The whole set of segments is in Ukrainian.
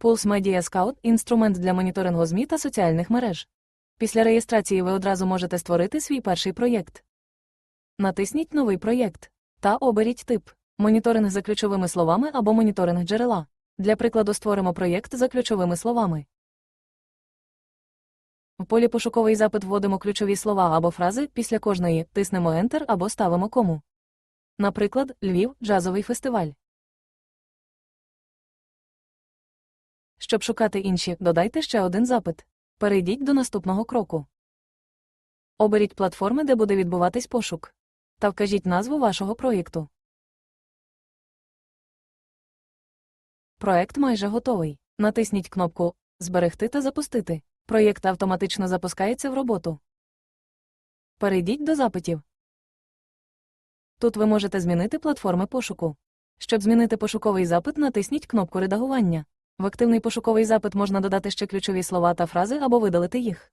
Pulse Media Scout – інструмент для моніторингу ЗМІ та соціальних мереж. Після реєстрації ви одразу можете створити свій перший проєкт. Натисніть Новий проєкт та оберіть тип моніторинг за ключовими словами або моніторинг джерела. Для прикладу створимо проєкт за ключовими словами. В полі пошуковий запит вводимо ключові слова або фрази, після кожної тиснемо Enter або ставимо кому. Наприклад, Львів джазовий фестиваль. Щоб шукати інші, додайте ще один запит. Перейдіть до наступного кроку. Оберіть платформи, де буде відбуватись пошук. Та вкажіть назву вашого проєкту. Проект майже готовий. Натисніть кнопку Зберегти та запустити. Проєкт автоматично запускається в роботу. Перейдіть до запитів. Тут ви можете змінити платформи пошуку. Щоб змінити пошуковий запит, натисніть кнопку редагування. В активний пошуковий запит можна додати ще ключові слова та фрази або видалити їх.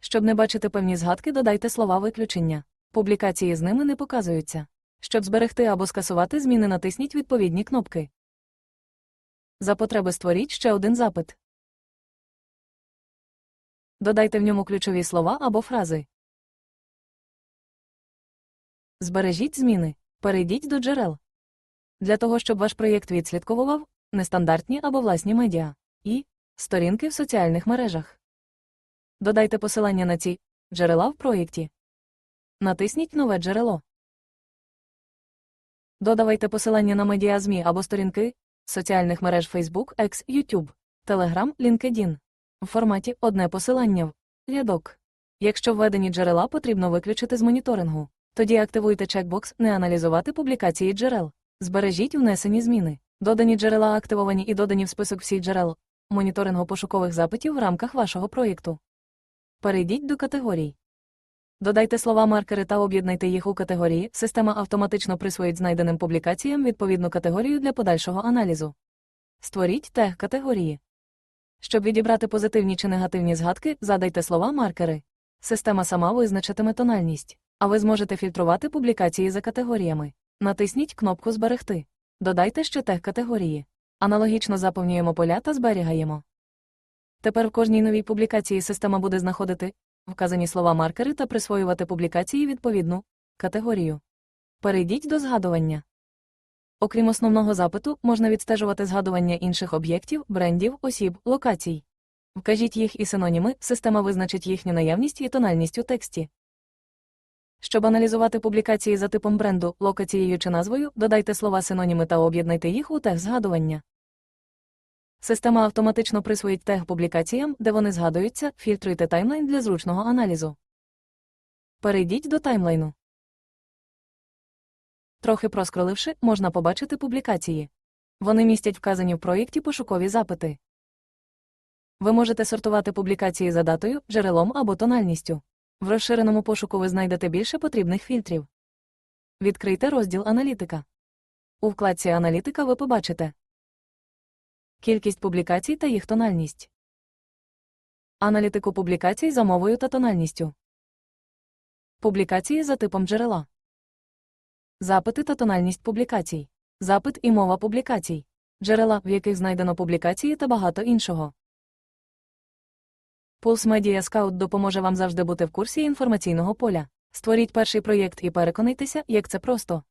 Щоб не бачити певні згадки, додайте слова виключення. Публікації з ними не показуються. Щоб зберегти або скасувати зміни, натисніть відповідні кнопки. За потреби створіть ще один запит. Додайте в ньому ключові слова або фрази. Збережіть зміни. Перейдіть до джерел. Для того, щоб ваш проєкт відслідковував нестандартні або власні медіа і сторінки в соціальних мережах. Додайте посилання на ці джерела в проєкті. Натисніть нове джерело. Додавайте посилання на медіа ЗМІ або сторінки соціальних мереж Facebook, X, YouTube, Telegram, LinkedIn. В форматі одне посилання в рядок. Якщо введені джерела потрібно виключити з моніторингу, тоді активуйте чекбокс Не аналізувати публікації джерел. Збережіть внесені зміни. Додані джерела активовані і додані в список всіх джерел моніторингу пошукових запитів в рамках вашого проєкту. Перейдіть до категорій. Додайте слова маркери та об'єднайте їх у категорії. Система автоматично присвоїть знайденим публікаціям відповідну категорію для подальшого аналізу. Створіть тег категорії. Щоб відібрати позитивні чи негативні згадки, задайте слова маркери. Система сама визначатиме тональність, а ви зможете фільтрувати публікації за категоріями. Натисніть кнопку Зберегти. Додайте ще тег категорії. Аналогічно заповнюємо поля та зберігаємо. Тепер в кожній новій публікації система буде знаходити вказані слова маркери та присвоювати публікації відповідну категорію. Перейдіть до згадування. Окрім основного запиту, можна відстежувати згадування інших об'єктів, брендів, осіб, локацій. Вкажіть їх і синоніми, система визначить їхню наявність і тональність у тексті. Щоб аналізувати публікації за типом бренду, локацією чи назвою, додайте слова синоніми та об'єднайте їх у тег згадування. Система автоматично присвоїть тег публікаціям, де вони згадуються, фільтруйте таймлайн для зручного аналізу. Перейдіть до таймлайну. Трохи проскроливши, можна побачити публікації. Вони містять вказані в проєкті пошукові запити. Ви можете сортувати публікації за датою, джерелом або тональністю. В розширеному пошуку ви знайдете більше потрібних фільтрів. Відкрийте розділ Аналітика. У вкладці Аналітика ви побачите кількість публікацій та їх тональність, аналітику публікацій за мовою та тональністю, публікації за типом джерела, запити та тональність публікацій, запит і мова публікацій, джерела, в яких знайдено публікації та багато іншого. Pulse Media Scout допоможе вам завжди бути в курсі інформаційного поля. Створіть перший проєкт і переконайтеся, як це просто.